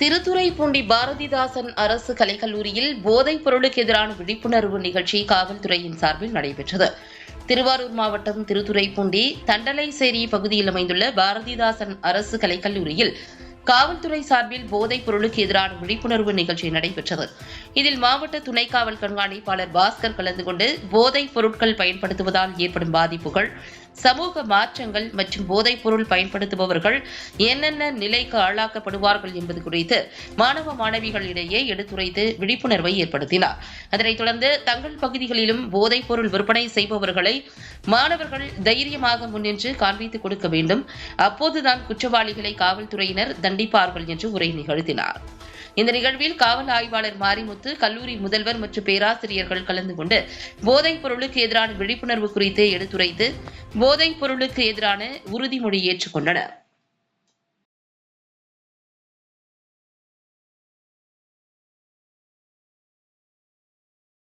திருத்துறைப்பூண்டி பாரதிதாசன் அரசு கலைக்கல்லூரியில் போதைப் பொருளுக்கு எதிரான விழிப்புணர்வு நிகழ்ச்சி காவல்துறையின் சார்பில் நடைபெற்றது. திருவாரூர் மாவட்டம் திருத்துறைப்பூண்டி தண்டலைசேரி பகுதியில் அமைந்துள்ள பாரதிதாசன் அரசு கலைக்கல்லூரியில் காவல்துறை சார்பில் போதைப் பொருளுக்கு எதிரான விழிப்புணர்வு நிகழ்ச்சி நடைபெற்றது. இதில் மாவட்ட துணை காவல் கண்காணிப்பாளர் பாஸ்கர் கலந்து கொண்டு போதைப் பொருட்கள் பயன்படுத்துவதால் ஏற்படும் பாதிப்புகள் சமூக மாற்றங்கள் மற்றும் போதைப் பொருள் பயன்படுத்துபவர்கள் என்னென்ன நிலைக்கு ஆளாக்கப்படுவார்கள் என்பது குறித்து மாணவ மாணவிகளிடையே எடுத்துரைத்து விழிப்புணர்வை ஏற்படுத்தினார். அதனைத் தொடர்ந்து தங்கள் பகுதிகளிலும் போதைப் பொருள் விற்பனை செய்பவர்களை மாணவர்கள் தைரியமாக முன்னின்று காண்பித்துக் கொடுக்க வேண்டும். அப்போதுதான் குற்றவாளிகளை காவல்துறையினர் தண்டிப்பார்கள் என்று உரை நிகழ்த்தினார். இந்த நிகழ்வில் காவல் ஆய்வாளர் மாரிமுத்து கல்லூரி முதல்வர் மற்றும் பேராசிரியர்கள் கலந்து கொண்டு போதைப் பொருளுக்கு எதிரான விழிப்புணர்வு குறித்து எடுத்துரைத்து போதைப் பொருளுக்கு எதிரான உறுதிமொழி ஏற்றுக்கொண்டனர்.